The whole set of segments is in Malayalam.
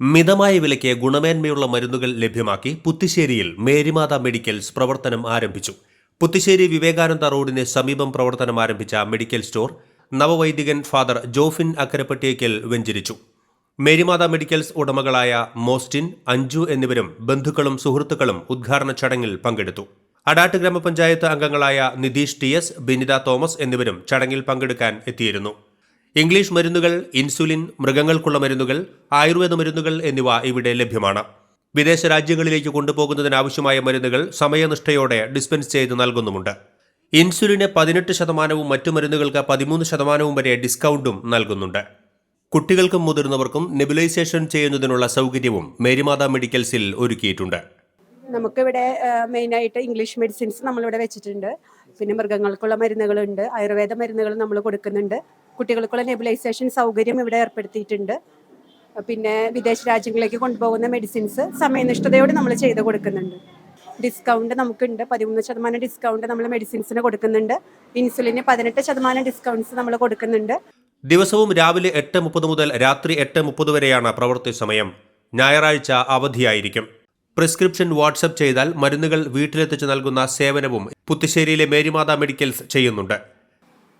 മിതമായ വിലയ്ക്ക് ഗുണമേന്മയുള്ള മരുന്നുകൾ ലഭ്യമാക്കി പുത്തിശ്ശേരിയിൽ മേരിമാത മെഡിക്കൽസ് പ്രവർത്തനം ആരംഭിച്ചു. പുത്തിശ്ശേരി വിവേകാനന്ദ റോഡിന് സമീപം പ്രവർത്തനം ആരംഭിച്ച മെഡിക്കൽ സ്റ്റോർ നവവൈദികൻ ഫാദർ ജോഫിൻ അക്കരപ്പട്ടിയേക്കൽ വെഞ്ചരിച്ചു. മേരിമാത മെഡിക്കൽസ് ഉടമകളായ മോസ്റ്റിൻ അഞ്ജു എന്നിവരും ബന്ധുക്കളും സുഹൃത്തുക്കളും ഉദ്ഘാടന ചടങ്ങിൽ പങ്കെടുത്തു. അടാട്ട് ഗ്രാമപഞ്ചായത്ത് അംഗങ്ങളായ Nitish T S Binitha Thomas എന്നിവരും ചടങ്ങിൽ പങ്കെടുക്കാൻ എത്തിയിരുന്നു. ഇംഗ്ലീഷ് മരുന്നുകൾ ഇൻസുലിൻ മൃഗങ്ങൾക്കുള്ള മരുന്നുകൾ ആയുർവേദ മരുന്നുകൾ എന്നിവ ഇവിടെ ലഭ്യമാണ്. വിദേശ രാജ്യങ്ങളിലേക്ക് കൊണ്ടുപോകുന്നതിനാവശ്യമായ മരുന്നുകൾ സമയനിഷ്ഠയോടെ ഡിസ്പെൻസ് ചെയ്ത് നൽകുന്നുമുണ്ട്. ഇൻസുലിന് പതിനെട്ട് ശതമാനവും മറ്റു മരുന്നുകൾക്ക് പതിമൂന്ന് ശതമാനവും വരെ ഡിസ്കൗണ്ടും നൽകുന്നുണ്ട്. കുട്ടികൾക്കും മുതിർന്നവർക്കും നെബുലൈസേഷൻ ചെയ്യുന്നതിനുള്ള സൗകര്യവും മേരിമാത മെഡിക്കൽസിൽ ഒരുക്കിയിട്ടുണ്ട്. നമുക്കിവിടെ മെയിനായിട്ട് ഇംഗ്ലീഷ് മെഡിസിൻസ് നമ്മളിവിടെ വെച്ചിട്ടുണ്ട്. പിന്നെ മൃഗങ്ങൾക്കുള്ള മരുന്നുകളുണ്ട് ആയുർവേദ മരുന്നുകൾ നമ്മൾ കൊടുക്കുന്നുണ്ട്. കുട്ടികൾക്കുള്ള നെബുലൈസേഷൻ സൗകര്യം ഇവിടെ ഏർപ്പെടുത്തിയിട്ടുണ്ട്. പിന്നെ വിദേശ രാജ്യങ്ങളിലേക്ക് കൊണ്ടുപോകുന്ന മെഡിസിൻസ് സമയനിഷ്ഠതയോടെ നമ്മൾ ചെയ്ത് കൊടുക്കുന്നുണ്ട്. ഡിസ്കൗണ്ട് നമുക്കുണ്ട്. പതിമൂന്ന് ശതമാനം ഡിസ്കൗണ്ട് നമ്മൾ മെഡിസിൻസിന് കൊടുക്കുന്നുണ്ട്. ഇൻസുലിന് പതിനെട്ട് ശതമാനം ഡിസ്കൗണ്ട്സ് നമ്മൾ കൊടുക്കുന്നുണ്ട്. ദിവസവും രാവിലെ എട്ട് മുപ്പത് മുതൽ രാത്രി എട്ട് മുപ്പത് വരെയാണ് പ്രവൃത്തി സമയം. ഞായറാഴ്ച അവധിയായിരിക്കും. പ്രിസ്ക്രിപ്ഷൻ വാട്സപ്പ് ചെയ്താൽ മരുന്നുകൾ വീട്ടിലെത്തിച്ച് നൽകുന്ന സേവനവും പുത്തുശ്ശേരിയിലെ മേരിമാത മെഡിക്കൽസ് ചെയ്യുന്നുണ്ട്.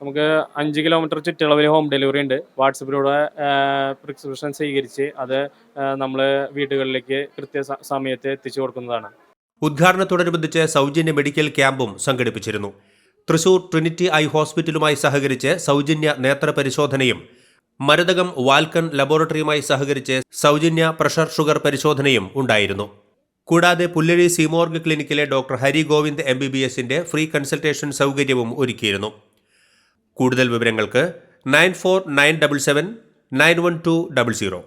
നമുക്ക് അഞ്ച് കിലോമീറ്റർ ചുറ്റളവിൽ ഹോം ഡെലിവറി ഉണ്ട്. വാട്സപ്പിലൂടെ പ്രിസ്ക്രിപ്ഷൻ സ്വീകരിച്ച് അത് നമ്മൾ വീടുകളിലേക്ക് കൃത്യ സമയത്ത് എത്തിച്ചു കൊടുക്കുന്നതാണ്. ഉദ്ഘാടനത്തോടനുബന്ധിച്ച് സൗജന്യ മെഡിക്കൽ ക്യാമ്പും സംഘടിപ്പിച്ചിരുന്നു. തൃശൂർ ട്രിനിറ്റി ഐ ഹോസ്പിറ്റലുമായി സഹകരിച്ച് സൗജന്യ നേത്ര പരിശോധനയും മരതകം വാൽക്കൺ ലബോറട്ടറിയുമായി സഹകരിച്ച് സൗജന്യ പ്രഷർ ഷുഗർ പരിശോധനയും ഉണ്ടായിരുന്നു. കൂടാതെ Pullazhi സീമോർഗ് ക്ലിനിക്കിലെ doctor Hari Govind M B B എസിന്റെ ഫ്രീ കൺസൾട്ടേഷൻ സൗകര്യവും ഒരുക്കിയിരുന്നു. കൂടുതൽ വിവരങ്ങൾക്ക് nine four nine double seven nine one two double zero.